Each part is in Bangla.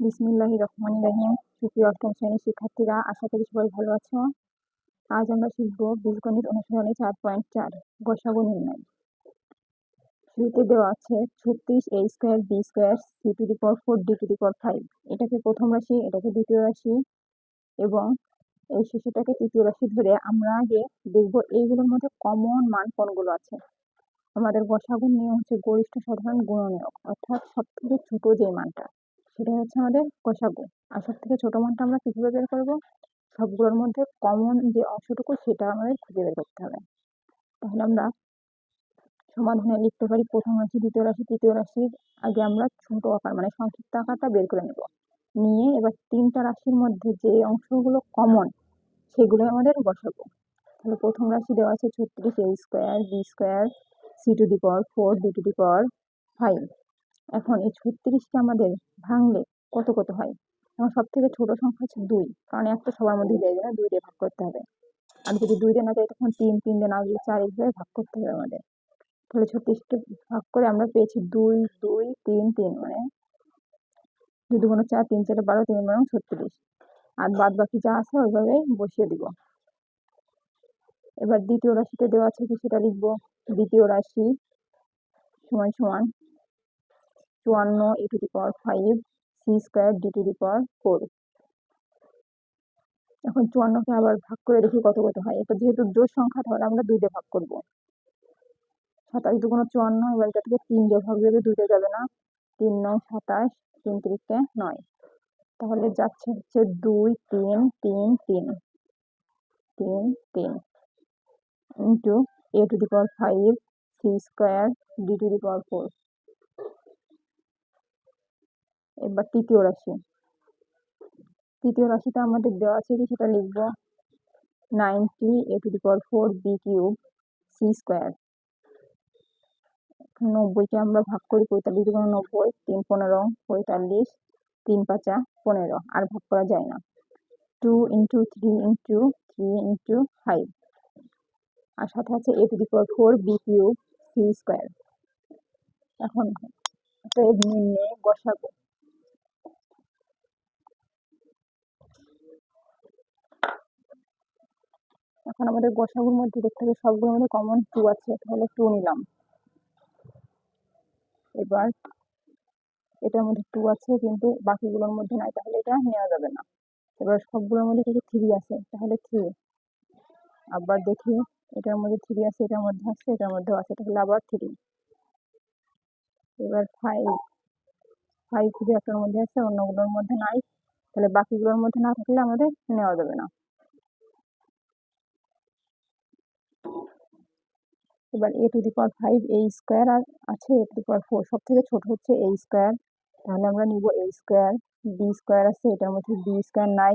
বিসমিল্লাহি রহমান রাহিম। সুপ্রিয় অষ্টম শ্রেণির শিক্ষার্থীরা, আশা করি সবাই ভালো আছো। আজ আমরা শিখব বীজগণিত অনুশীলনী চার পয়েন্ট চার গসাগু নির্ণয়। শুরুতে দেওয়া আছে ছত্রিশ A square B square C to the power four D to the power five এটাকে প্রথম রাশি, এটাকে দ্বিতীয় রাশি এবং এই শিশুটাকে তৃতীয় রাশি ধরে আমরা আগে দেখব এইগুলোর মধ্যে কমন মান কোনগুলো আছে। আমাদের গসাগুর নিয়ম হচ্ছে গরিষ্ঠ সাধারণ গুণনীয়ক, অর্থাৎ সব থেকে ছোট যে মানটা। সেটা হচ্ছে আমাদের গসাগু আর সব থেকে ছোট মানটা আমরা কীভাবে বের করব? সবগুলোর মধ্যে কমন যে অংশটুকু সেটা আমাদের খুঁজে বের করতে হবে। তাহলে আমরা সমাধানে লিখতে পারি প্রথম রাশি দ্বিতীয় রাশি। তৃতীয় রাশির আগে আমরা ছোট আকার মানে সংক্ষিপ্ত আকারটা বের করে নেব। নিয়ে এবার তিনটা রাশির মধ্যে যে অংশগুলো কমন সেগুলো আমাদের বসাবো। তাহলে প্রথম রাশি দেওয়া আছে ছত্রিশ A square, B square, C to the power four, D to the power five. এখন এই ছত্রিশকে আমাদের ভাঙলে কত কত হয়? আমার সব থেকে ছোট সংখ্যা হচ্ছে দুই। কারণ একটা সবার মধ্যে যায় না দুই দিয়ে ভাগ করতে হবে। আর যদি দুই দিয়ে না যায় তখন তিন তিন দিয়ে না গেলে চার, এইভাবে ভাগ করতে হবে আমাদের। তাহলে ছত্রিশকে ভাগ করে আমরা পেয়েছি দুই দুই, তিন তিন মানে দুই দুগুণ চার, তিন, চারে বারো, তিন বারো ছত্রিশ। আর বাদ বাকি যা আছে, ওইভাবে বসিয়ে দিব। এবার দ্বিতীয় রাশিতে দেওয়া আছে কি সেটা লিখব। দ্বিতীয় রাশি সমান সমান চুয়ান্ন A to the power five C square D to the power four এখন চুয়ান্নকে আবার ভাগ করে দেখি কত কত হয়। এটা যেহেতু জোর সংখ্যা তাহলে আমরা দুই দিয়ে ভাগ করব। সাতাশ দুগুণ চুয়ান্ন, এবার এটা থেকে তিন দিয়ে ভাগ দেবে দুইটা যাবে না। তিন নয়, সাতাশ, তিন তিরিশে নয়। তাহলে যাচ্ছে হচ্ছে দুই, তিন তিন তিন। তিন তিন। Into A to the power five C square D to the power four এবার তৃতীয় রাশি। তৃতীয় রাশিটা আমাদের দেওয়া আছে কি? সেটা লিখব ninety A to four B cube C square. নব্বইকে আমরা ভাগ করি পঁয়তাল্লিশ দুগুণ নব্বই, তিন পনেরো, পঁয়তাল্লিশ, তিন পাঁচা পনেরো, আর ভাগ করা যায় না। Two into three into three into five. আর সাথে আছে A to the four B cube C square. এখন নিম্নে বসাবো। এখন আমাদের বসাগুর মধ্যে দেখতে হবে সবগুলোর মধ্যে কমন টু আছে, তাহলে টু নিলাম। এবার এটার মধ্যে টু আছে, কিন্তু বাকিগুলোর মধ্যে নাই, তাহলে এটা নেওয়া যাবে না। এবার সবগুলোর মধ্যে থেকে থ্রি আছে তাহলে থ্রি আবার দেখি, এটার মধ্যে থ্রি আছে, এটার মধ্যে আছে, এটার মধ্যেও আছে, তাহলে আবার থ্রি এবার ফাইভ ফাইভ শুধু একটার মধ্যে আছে, অন্যগুলোর মধ্যে নাই, তাহলে বাকিগুলোর মধ্যে না থাকলে আমাদের নেওয়া যাবে না। এবার A to the power five A square আর আছে A to the power four সব থেকে ছোট হচ্ছে এ স্কোয়ার তাহলে আমরা নিব এ স্কোয়ার বি স্কোয়ার আছে, এটার মধ্যে বি স্কোয়ার নাই।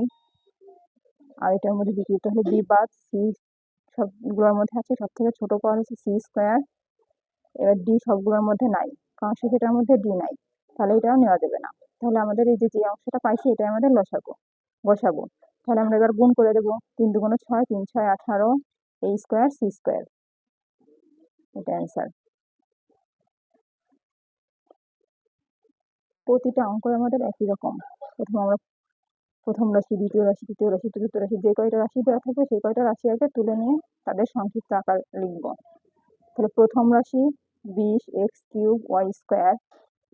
আর এটার মধ্যে দ্বিতীয়ত হলে বি বাদ সি সবগুলোর মধ্যে আছে সব থেকে ছোট পাওয়ার হচ্ছে সি স্কোয়ার এবার ডি সবগুলোর মধ্যে নাই। কারণ সেটার মধ্যে ডি নাই। তাহলে এটাও নেওয়া যাবে না। তাহলে আমাদের এই যে যে অংশটা পাইছি এটা আমাদের লসাগো, বসাবো। তাহলে আমরা এবার গুণ করে দেবো। তিন দুগুণ ছয়, তিন ছয়, আঠারো। এ স্কোয়ার সি স্কোয়ার এটা অ্যান্সার প্রতিটা অঙ্ক আমাদের একই রকম। প্রথম আমরা, প্রথম রাশি, দ্বিতীয় রাশি, তৃতীয় রাশি, চতুর্থ রাশি, যে কয়টা রাশি দেওয়া থাকবে সেই কয়টা রাশি আগে তুলে নিয়ে তাদের সংক্ষিপ্ত আকার লিখব। তাহলে প্রথম রাশি বিশ X cube Y square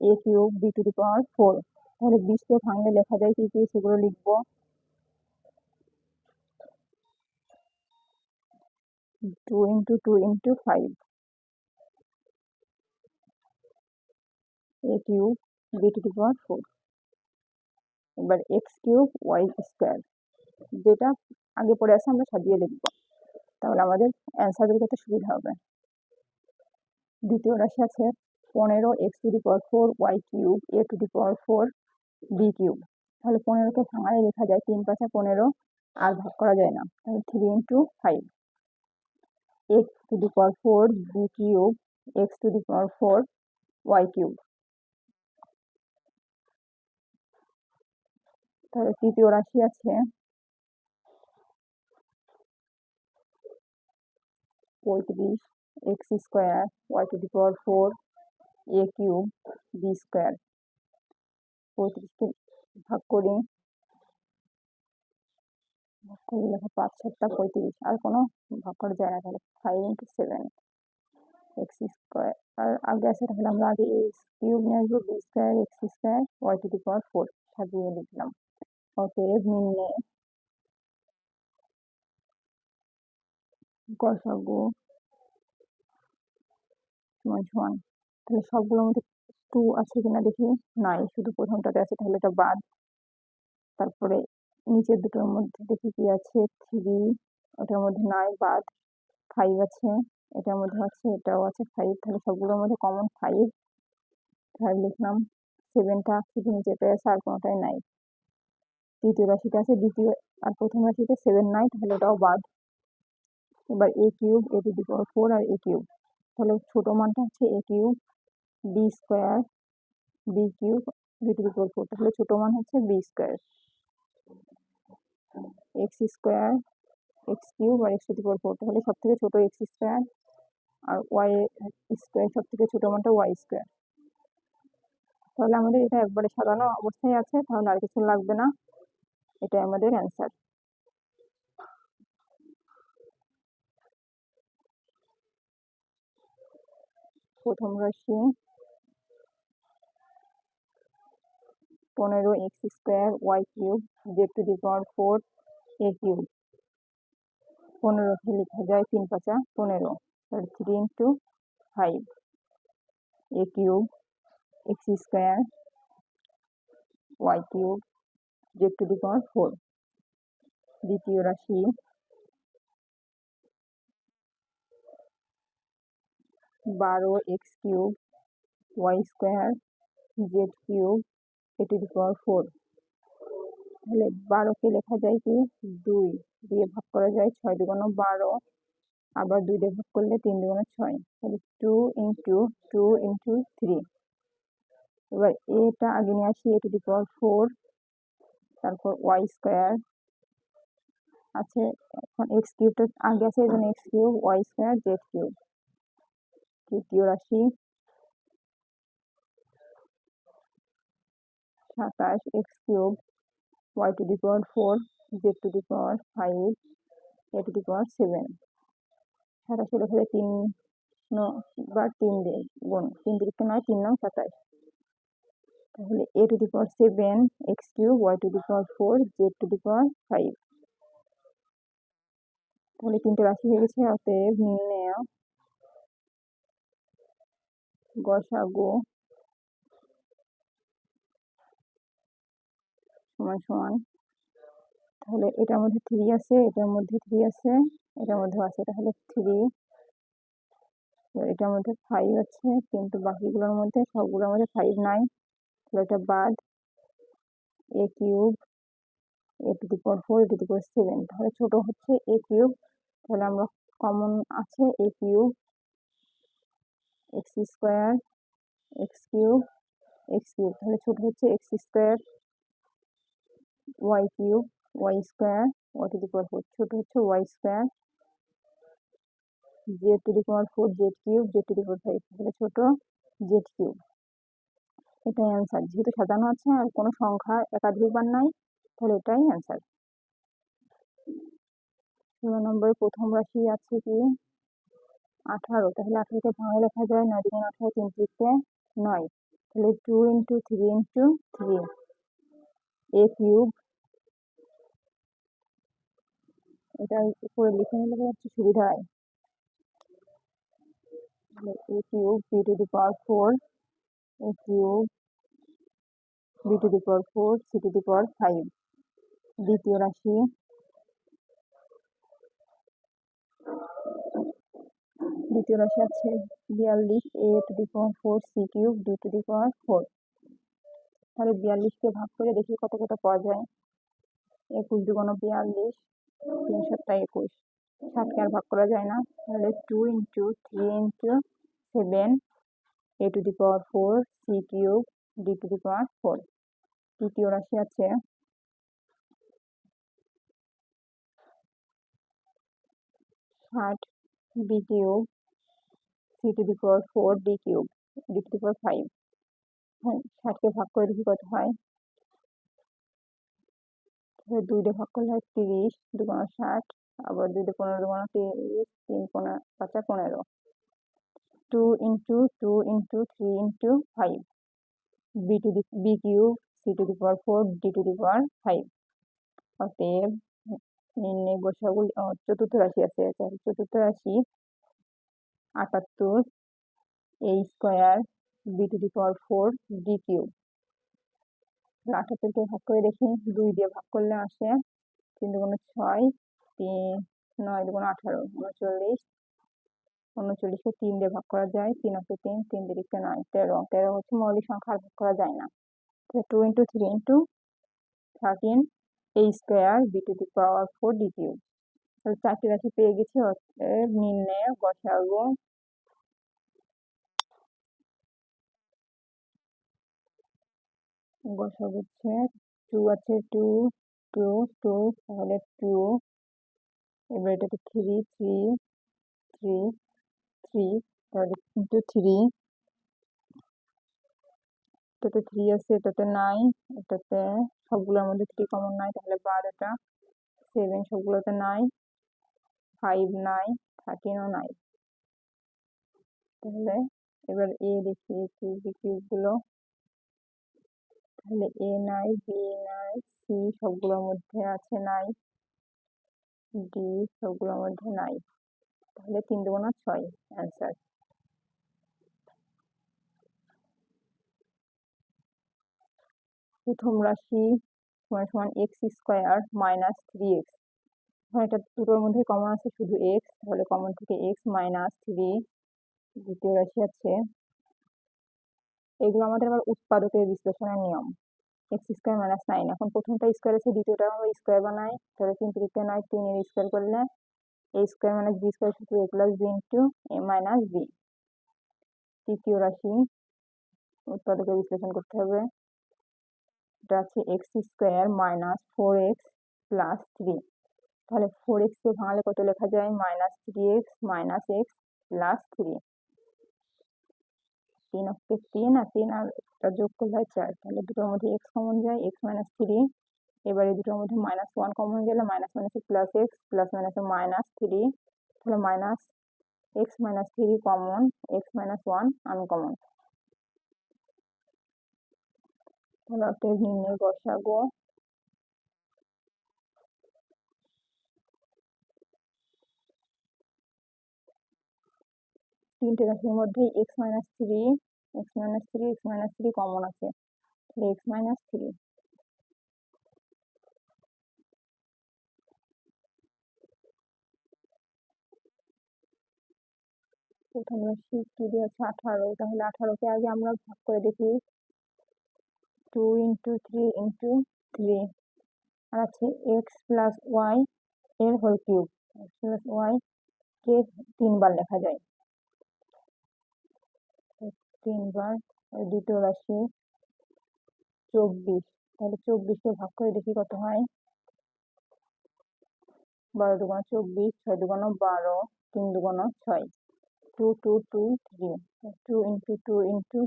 A cube B to the power four তাহলে বিশকে ভাঙলে লেখা যায় কি কি, সেগুলো লিখব। Two into two into five A cube B to the power four এবার এক্স কিউব ওয়াই স্কোয়ার যেটা আগে পড়ে আছে আমরা সাজিয়ে লিখব তাহলে আমাদের অ্যান্সার বের করতে সুবিধা হবে। দ্বিতীয় রাশি আছে পনেরো X to the power four Y cube A to the power four B cube তাহলে পনেরোকে ভাঙালে লেখা যায় তিন পাঁচা পনেরো, আর ভাগ করা যায় না। তাহলে three into five X to the power four B cube X to the power four Y cube তাহলে তৃতীয় রাশি আছে। পঁয়ত্রিশ, X square, Y to the power four, A cube, B square. পঁয়ত্রিশকে ভাগ করি। ভাগ করলে লেখা পাঁচ, সাতটা, পঁয়ত্রিশ। আর কোনো ভাগ করা যায় না তাহলে five into seven X square. আর আগে আছে তাহলে আমরা আগে এক্স কিউব নিয়ে আসব, B square, X square, Y to power four. সাজিয়ে লিখলাম। অতএব নিম্নে গসাগু সমান তাহলে সবগুলোর মধ্যে টু আছে কিনা দেখি নাই শুধু প্রথমটাতে আছে তাহলে এটা বাদ তারপরে নিচের দুটোর মধ্যে দেখি কি আছে থ্রি ওটার মধ্যে নাই বাদ ফাইভ আছে এটার মধ্যে আছে এটাও আছে ফাইভ তাহলে সবগুলোর মধ্যে কমন ফাইভ ফাইভ লিখলাম সেভেনটা শুধু নিচেটাই আছে আর কোনোটাই নাই তৃতীয় রাশিটা আছে, দ্বিতীয় আর প্রথম রাশিতে সেভেন নাই তাহলে ওটাও বাদ। এবার A cube A to the power four R A cube তাহলে ছোট মানটা হচ্ছে A cube B square B cube B to the power four তাহলে ছোট মান হচ্ছে B square X square X cube R X to the power four তাহলে সব থেকে ছোট এক্স স্কোয়ার আর ওয়াই স্কোয়ার সব থেকে ছোট মানটা ওয়াই স্কোয়ার তাহলে আমাদের এটা একবারে সাজানো অবস্থায় আছে, তাহলে আর কিছু লাগবে না। এটা আমাদের অ্যান্সার প্রথম রাশি, পনেরো X square Y cube Z to the power four A cube পনেরোকে লেখা যায় তিন পাঁচা পনেরো three into five A cube X square Y cube Z to the power four দ্বিতীয় রাশি বারো X cube Y square Z cube A to the power four তাহলে বারোকে লেখা যায় কি? দুই। দিয়ে ভাগ করা যায় ছয় দুগুণ বারো। আবার দুই দিয়ে ভাগ করলে তিন দুগুণ ছয়। তাহলে two into two into three এবার এটা আগে নিয়ে আসি A to the power four তারপর ওয়াই স্কোয়ার আছে, এখন এক্স কিউবটা আগে আছে জন্য X cube Y square Z cube তৃতীয় রাশি। সাতাশ X cube Y to the power four Z to the power five A to the power seven সাতাশে যায় তিন বা তিন দিয়ে গুণ। তিন দিকে নয়, তিন নয় সাতাশ। তাহলে A to the power seven X cube Y to the power four Z to the power five তাহলে তিনটে রাশি হয়ে গেছে, অতএব নির্ণয় গসাগু সমান সমান। তাহলে এটার মধ্যে থ্রি আছে, এটার মধ্যে থ্রি আছে, এটার মধ্যে আছে, তাহলে থ্রি এটার মধ্যে ফাইভ আছে, কিন্তু বাকিগুলোর মধ্যে সবগুলোর মধ্যে ফাইভ নাই। এটা বাদ A cube A to the power four A to the power seven তাহলে ছোট হচ্ছে এ কিউব তাহলে আমরা কমন আছে A cube X square X cube X cube তাহলে ছোট হচ্ছে X square Y cube Y square Y to the power four ছোট হচ্ছে Y square Z to the power four Z cube Z to the power five তাহলে ছোট জেড কিউব এটাই অ্যান্সার যেহেতু সাজানো আছে আর কোনো সংখ্যা একাধিকবার নাই, তাহলে এটাই অ্যান্সার ষোলো নম্বরে প্রথম রাশি আছে কি? আঠারো। তাহলে আঠারোকে ভাঙে লেখা যায় নয় দুগুণ আঠারো তিন তিরিকে নয়। তাহলে two into three into three A cube এটা উপরে লিখে নিলে হচ্ছে সুবিধা হয়। A cube B to the power four cube B to the power four C to the power five দ্বিতীয় রাশি দ্বিতীয় রাশি আছে বিয়াল্লিশ A to the power four C cube D to the power four তাহলে বিয়াল্লিশকে ভাগ করে দেখি কত কত পাওয়া যায়। একুশ দুগুণ বিয়াল্লিশ, তিন সাতটা একুশ। সাতকে আর ভাগ করা যায় না। তাহলে two into three into seven a to the power four c cube d to the power four তৃতীয় রাশি আছে। ষাট b cube c to the power four d cube d to the power five হ্যাঁ ষাটকে ভাগ করে দেখি কত হয়। তাহলে দুই দিয়ে ভাগ করলে হয় তিরিশ, দুগুণা ষাট, আবার দুই দিয়ে পনেরো, দুগুণা তিরিশ, তিন পনেরো, পাঁচা পনেরো। Two into two into three into five b to the b q c to the power four d to the power five অতএব নির্ণয় বসাগুলি চতুর্থ রাশি আছে চতুর্থ রাশি আটাত্তর a square b to the power four d cube আটাত্তরকে ভাগ করে দেখি, দুই দিয়ে ভাগ করলে আসে তিন দুগুণ ছয়, তিন, নয় দুগুণ আঠারো, উনচল্লিশ উনচল্লিশকে তিন দিয়ে ভাগ করা যায়, তিন আছে তিন তিন দিকে নয়, তেরো। তেরো হচ্ছে মৌলিক সংখ্যা ভাগ করা যায় না। Two into three into thirteen a square b to the power four d cube তাহলে চারটি রাশি পেয়ে গেছি নির্ণয় বসাবো বসাবো হচ্ছে টু আছে টু টু টু তাহলে টু এবার এটাতে থ্রি থ্রি থ্রি থ্রি তাহলে থ্রি এটাতে থ্রি আছে এটাতে নাই এটাতে সবগুলোর মধ্যে থ্রি কমন নাই তাহলে বাদ এটা সেভেন সবগুলোতে নাই ফাইভ নাই থার্টিনও নাই তাহলে এবার এ দেখি কিউবগুলো তাহলে এ নাই বি নাই সি সবগুলোর মধ্যে আছে নাই ডি সবগুলোর মধ্যে নাই তাহলে তিন দুগুণা ছয় অ্যান্সার প্রথম রাশি সমান সমান x square minus three x এটা দুটোর মধ্যে কমন আছে শুধু এক্স তাহলে কমন থেকে এক্স মাইনাস থ্রি দ্বিতীয় রাশি আছে এগুলো আমাদের আবার উৎপাদকের বিশ্লেষণের নিয়ম। এক্স স্কোয়ার মাইনাস নাইন এখন প্রথমটা স্কোয়ার আছে, দ্বিতীয়টা আমরা স্কোয়ার বানাই, তাহলে তিন তিরিকে নয় তিনের স্কোয়ার করলে a square minus b square শুধু a plus b into a minus b তৃতীয় রাশি, উৎপাদকের বিশ্লেষণ করতে হবে। এটা আছে x square minus four x plus three তাহলে ফোর এক্সকে ভাঙালে কত লেখা যায়? Minus three x minus x plus three তিন অক্ষে তিন আর তিন আর যোগ করলে হয় চার। তাহলে দুটোর মধ্যে এক্স কমন যায় এক্স মাইনাস থ্রি এবার এই দুটোর মধ্যে মাইনাস ওয়ান কমন গেলে মাইনাস মাইনাসে প্লাস এক্স প্লাস মাইনাসে মাইনাস থ্রি তাহলে minus x minus three common x minus one uncommon তাহলে নির্ণয় বসাবো। তিনটে রাশির মধ্যে x minus three x minus three x minus three common আছে। তাহলে এক্স মাইনাস থ্রি প্রথম রাশি কি দিয়েছে আঠারো, তাহলে আঠারোকে আগে আমরা ভাগ করে দেখি। Two into three into three আর আছে এক্স প্লাস ওয়াই এর whole cube x plus y কে তিনবার লেখা যায়। তিনবার দ্বিতীয় রাশি চব্বিশ। তাহলে চব্বিশকে ভাগ করে দেখি কত হয়। বারো দুগুণ চব্বিশ, ছয় দুগুণ বারো, তিন দুগুণ ছয়। Two two two three two into two into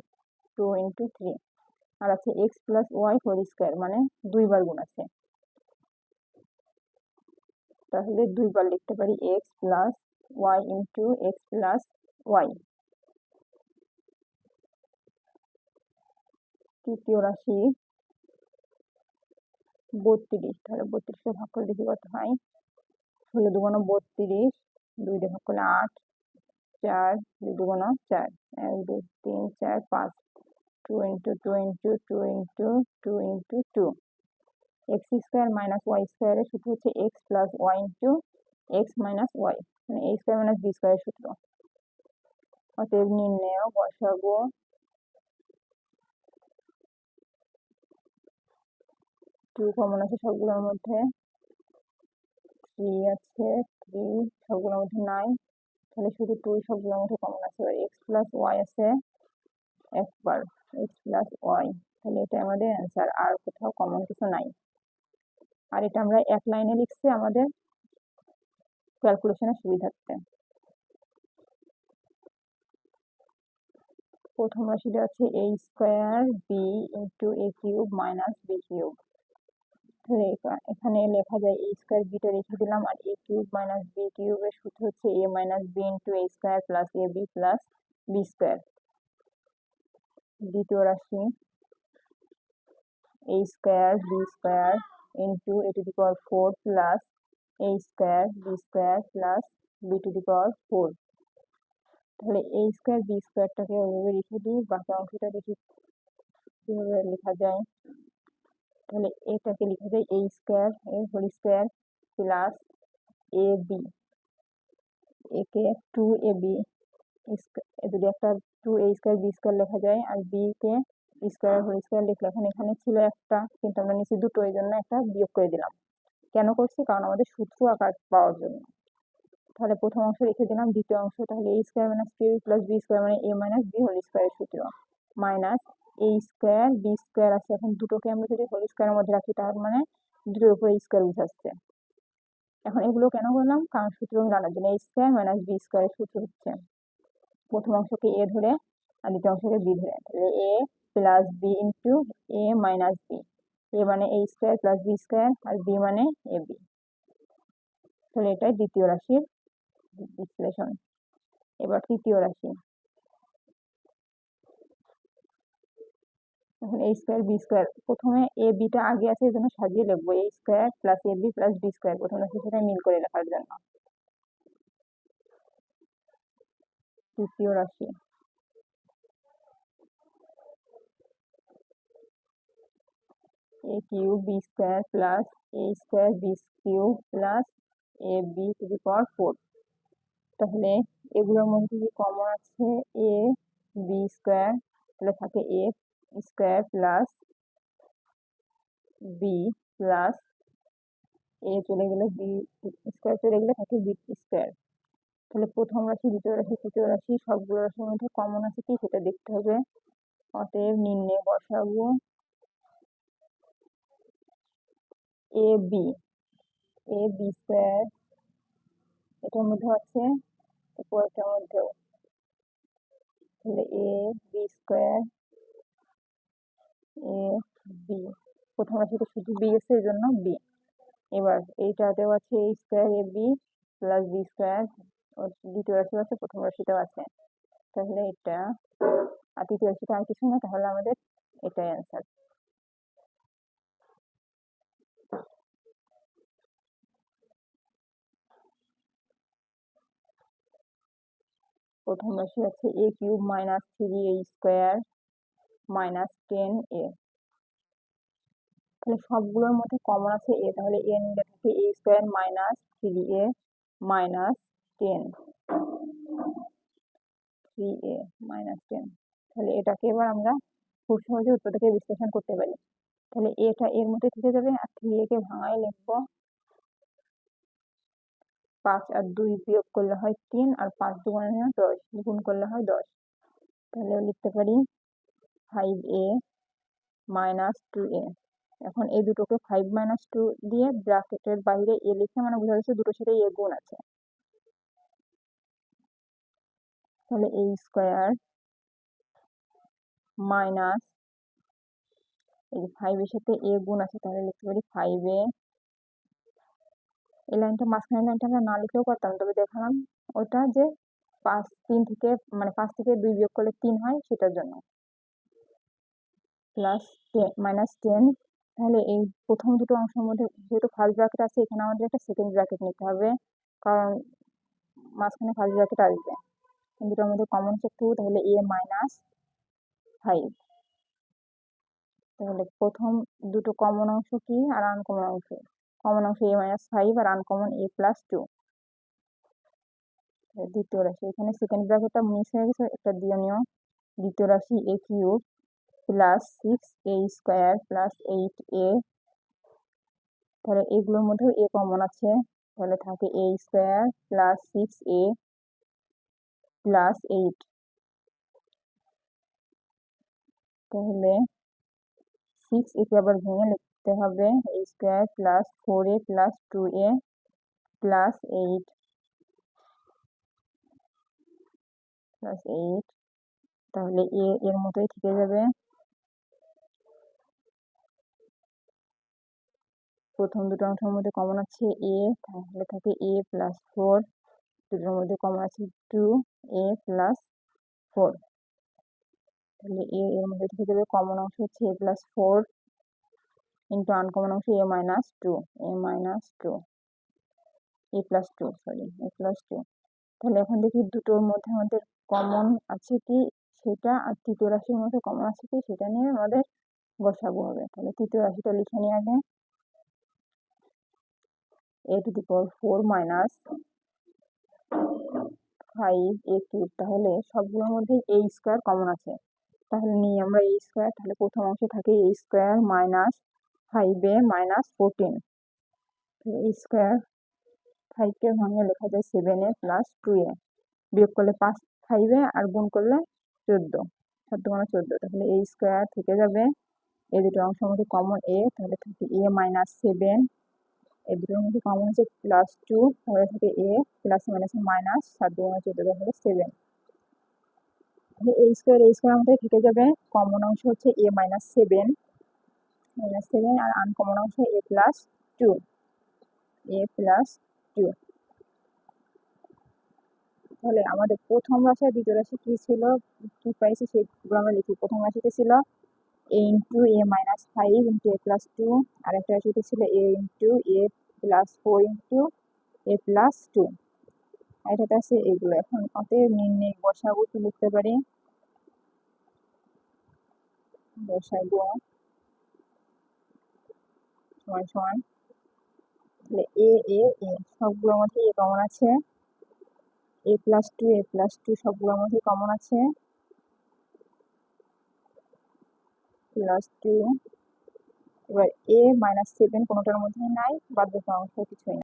two into three আর আছে x plus y whole square মানে দুইবার গুণ আছে। তাহলে দুইবার লিখতে পারি x plus y into x plus y তৃতীয় রাশি বত্রিশ। তাহলে বত্রিশকে ভাগ করে দেখি কত হয়। ষোলো দুগুণ বত্রিশ, দুই দিয়ে ভাগ করলে আট। চার দুগুণ চার। এক, দুই, তিন, চার, পাঁচ। Two into two into two into two into two x square minus y স্কোয়ারের সূত্র হচ্ছে x plus y into x minus y মানে এ স্কোয়ার মাইনাস বি স্কোয়ারের সূত্র। অতএব নির্ণয় বসাবো। টু কমন আছে সবগুলোর মধ্যে। থ্রি আছে থ্রি সবগুলোর মধ্যে নাই তাহলে শুধু টু সবগুলোর মধ্যে কমন আছে। এবার এক্স প্লাস ওয়াই আছে, একবার এক্স প্লাস ওয়াই তাহলে এটা আমাদের অ্যান্সার আর কোথাও কমন কিছু নাই। আর এটা আমরা এক লাইনে লিখছি আমাদের ক্যালকুলেশনের সুবিধার্থে। প্রথম রাশিটা আছে a square b into a cube minus b cube তাহলে এখানে লেখা যায় এ স্কোয়ার বিটা রেখে দিলাম আর এ কিউব মাইনাস বি কিউবের সূত্র হচ্ছে a minus b into a square plus a b plus b square দ্বিতীয় রাশি, a square b square into a to the power 4 plus a square b square plus b to the power 4 তাহলে a স্কোয়ার b স্কোয়ারটাকে ওইভাবে লিখে দিই, বাকি অংশটা দেখি কীভাবে লেখা যায়। তাহলে এটাকে লিখা যায় a square a whole square plus a b একে টু এ বি যদি একটা two a square b square লেখা যায়, আর বি কে স্কোয়ার হোল স্কোয়ার লিখলে, এখন এখানে ছিল একটা, কিন্তু আমরা নিচে দুটো, এই জন্য একটা বিয়োগ করে দিলাম। কেন করছি? কারণ আমাদের সূত্র আকার পাওয়ার জন্য। তাহলে প্রথম অংশ রেখে দিলাম, দ্বিতীয় অংশ, তাহলে a square minus q plus b square মানে এ মাইনাস বি হোল স্কোয়ারের সূত্র। Minus a square b square আছে। এখন দুটোকে আমরা যদি হোল স্কোয়ারের মধ্যে রাখি, তার মানে দুটোর উপরে স্কোয়ার বুঝাচ্ছে এখন এগুলো কেন করলাম কারণ সূত্র জানার জন্য। এ স্কোয়ার মাইনাস বি স্কোয়ারের সূত্র হচ্ছে প্রথম অংশকে এ ধরে আর দ্বিতীয় অংশকে বি ধরে। তাহলে a plus b into a minus b a মানে a square plus b square R b মানে এ বি তাহলে এটাই দ্বিতীয় রাশির বিশ্লেষণ। এবার তৃতীয় রাশি। এখন এ স্কোয়ার বি স্কোয়ার প্রথমে এ বিটা আগে আছে, এই জন্য সাজিয়ে লিখব। A square plus a b plus b square প্রথমে রাশি সেটা মিল করে লেখার জন্য। তৃতীয় রাশি। A cube b square plus a square b cube plus a, b to the power 4 তাহলে এগুলোর মধ্যে কি কমন আছে? A, b স্কোয়ার তাহলে থাকে a square plus b plus a চলে গেলে b স্কোয়ার চলে গেলে থাকে b স্কোয়ার তাহলে প্রথম রাশি, দ্বিতীয় রাশি, তৃতীয় রাশি সবগুলো রাশির মধ্যে কমন আছে কি সেটা দেখতে হবে। অতএব নিম্নে বসাবো a b a b square এটার মধ্যে আছে, উপরটার মধ্যেও। তাহলে a b square a b প্রথম রাশিতে শুধু বি আছে এই জন্য বি এবার এইটাতেও আছে a square a b plus b square দ্বিতীয় রাশিও আছে প্রথম রাশিটাও আছে। তাহলে এটা আর তৃতীয় রাশিটা আর কিছু না তাহলে আমাদের এটাই অ্যান্সার প্রথম রাশি আছে a cube minus three a square minus ten a তাহলে সবগুলোর মধ্যে কমন আছে এ তাহলে এ নিলে থাকে a square minus three a minus ten three a minus ten তাহলে এটাকে এবার আমরা খুব সহজে উত্তর থেকে বিশ্লেষণ করতে পারি। তাহলে এটা এর মধ্যে থেকে যাবে আর থ্রি এ কে ভাঙায় লিখব পাঁচ আর দুই বিয়োগ করলে হয় তিন আর পাঁচ দুগুণে দশ গুণ করলে হয় দশ। তাহলে লিখতে পারি five a minus two a এখন এই দুটোকে ফাইভ মাইনাস টু দিয়ে ব্র্যাকেটের বাইরে এ লিখে মানে বোঝা যাচ্ছে দুটোর সাথে এ গুণ আছে। তাহলে এ স্কোয়ার মাইনাস এই যে ফাইভের সাথে এ গুণ আছে, তাহলে লিখতে পারি ফাইভ এ এই লাইনটা মাঝখানে লাইনটা আমরা না লিখলেও পারতাম, তবে দেখালাম ওটা যে পাঁচ, তিন থেকে মানে পাঁচ থেকে দুই বিয়োগ করলে তিন হয় সেটার জন্য। প্লাস মাইনাস টেন তাহলে এই প্রথম দুটো অংশের মধ্যে যেহেতু ফার্স্ট ব্র্যাকেট আছে, এখানে আমাদের একটা সেকেন্ড ব্র্যাকেট নিতে হবে। কারণ মাঝখানে ফার্স্ট ব্র্যাকেট আসবে। দুটোর মধ্যে কমন হচ্ছে টু তাহলে এ মাইনাস ফাইভ তাহলে প্রথম দুটো কমন অংশ কি? আর আনকমন অংশ। কমন অংশ এ মাইনাস ফাইভ আর আনকমন এ প্লাস টু দ্বিতীয় রাশি। এখানে সেকেন্ড ব্র্যাকেটটা মিস হয়ে গেছে, একটা দিয়ে নিও। দ্বিতীয় রাশি a cube plus six a square plus eight a তাহলে এগুলোর মধ্যেও এ কমন আছে। তাহলে থাকে a square plus six a plus eight তাহলে সিক্স একে আবার ভেঙে লিখতে হবে। A square plus four a plus two a plus eight plus eight তাহলে এ এর মতোই থেকে যাবে। প্রথম দুটো অংশের মধ্যে কমন আছে এ তাহলে থাকে এ প্লাস ফোর দুটোর মধ্যে কমন আছে টু এ প্লাস ফোর তাহলে এ এর মধ্যে থেকে যাবে কমন অংশ হচ্ছে a plus four into uncommon অংশ a minus two a minus two a plus two sorry a plus two তাহলে এখন দেখি দুটোর মধ্যে আমাদের কমন আছে কি সেটা আর তৃতীয় রাশির মধ্যে কমন আছে কি সেটা নিয়ে আমাদের বসাবো হবে। তাহলে তৃতীয় রাশিটা লিখে নিয়ে আগে। A to the power four minus five a cube তাহলে সবগুলোর মধ্যে এ স্কোয়ার কমন আছে। তাহলে নিই আমরা এ স্কোয়ার তাহলে প্রথম অংশে থাকে a square minus five a minus fourteen a square ফাইভকে ভাঙে লেখা যায় seven a plus two a বিয়োগ করলে পাঁচ ফাইভ এ আর গুণ করলে চোদ্দ। সাত মানে চোদ্দ। তাহলে এ স্কোয়ার থেকে যাবে। এই দুটো অংশের মধ্যে কমন এ তাহলে থাকে এ মাইনাস সেভেন এই দুটোর মধ্যে কমন হচ্ছে প্লাস টু তাহলে থাকে এ প্লাস মাইনাস মাইনাস সাত দুগুণে চোদ্দ তাহলে সেভেন তাহলে এ স্কোয়ার এ স্কোয়ার আমাদের থেকে যাবে কমন অংশ হচ্ছে a minus seven minus seven R uncommon অংশ a plus two a plus two তাহলে আমাদের প্রথম রাশি আর দ্বিতীয় রাশি কি ছিল? কি পাইছি সেগুলো আমরা লিখি। প্রথম রাশিতে ছিল a into a minus five into a plus two আর একটা রাশিতে ছিল a into a plus four into a plus two এটাতে আছে এগুলো। এখন অতএব নির্ণয় বসাবো কি লিখতে পারি? বসাবো। সমান সমান। তাহলে এ এ এ সবগুলোর মধ্যে এ কমন আছে। A plus two a plus two সবগুলোর মধ্যে কমন আছে। প্লাস টু এবার এ মাইনাস সেভেন কোনোটার মধ্যে নাই বাদ বাকি অংশ কিছুই না